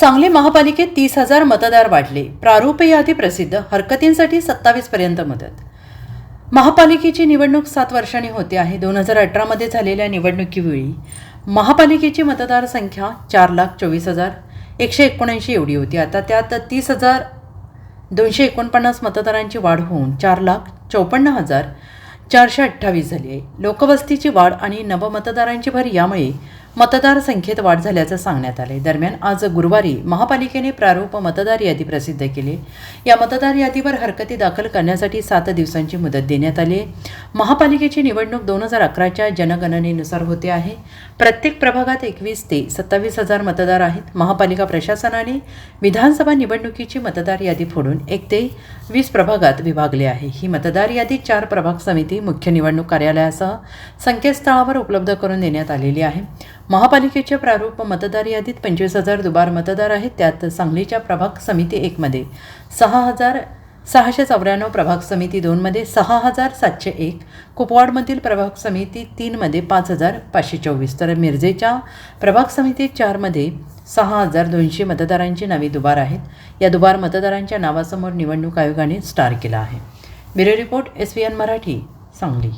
सांगली महापालिकेत तीस हजार मतदार वाढले. प्रारूप यादी प्रसिद्ध. हरकतींसाठी सत्तावीसपर्यंत मदत. महापालिकेची निवडणूक सात वर्षांनी होते आहे. दोन हजार अठरामध्ये झालेल्या निवडणुकीवेळी महापालिकेची मतदार संख्या चार लाख चोवीस हजार एकशे एकोणऐंशी एवढी होती. आता त्यात तीस हजार दोनशे एकोणपन्नास मतदारांची वाढ होऊन चार लाख चौपन्न हजार चारशे अठ्ठावीस झाली आहे. लोकवस्तीची वाढ आणि नवमतदारांची भर यामुळे मतदार संख्येत वाढ झाल्याचं सांगण्यात आले दरम्यान आज गुरुवारी महापालिकेने प्रारूप मतदार यादी प्रसिद्ध केली. या मतदार यादीवर हरकती दाखल करण्यासाठी सात दिवसांची मुदत देण्यात आली महापालिकेची निवडणूक दोन हजार अकराच्या जनगणनेनुसार होते आहे. प्रत्येक प्रभागात एकवीस ते सत्तावीस हजार मतदार आहेत. महापालिका प्रशासनाने विधानसभा निवडणुकीची मतदार यादी फोडून एक ते वीस प्रभागात विभागले आहे. ही मतदार यादी चार प्रभाग समिती मुख्य निवडणूक कार्यालयासह संकेतस्थळावर उपलब्ध करून देण्यात आलेली आहे. महापालिकेच्या प्रारूप मतदार यादीत पंचवीस हजार दुबार मतदार आहेत. त्यात सांगलीच्या प्रभाग समिती एकमध्ये सहा हजार सहाशे चौऱ्याण्णव प्रभाग समिती दोनमध्ये सहा हजार सातशे एक कुपवाडमधील प्रभाग समिती तीनमध्ये पाच हजार पाचशे चोवीस. तर मिरजेच्या प्रभाग समिती चारमध्ये सहा हजार दोनशे मतदारांची नावे दुबार आहेत. या दुबार मतदारांच्या नावासमोर निवडणूक आयोगाने स्टार केला आहे. Bureau report S V N Marathi Sangli.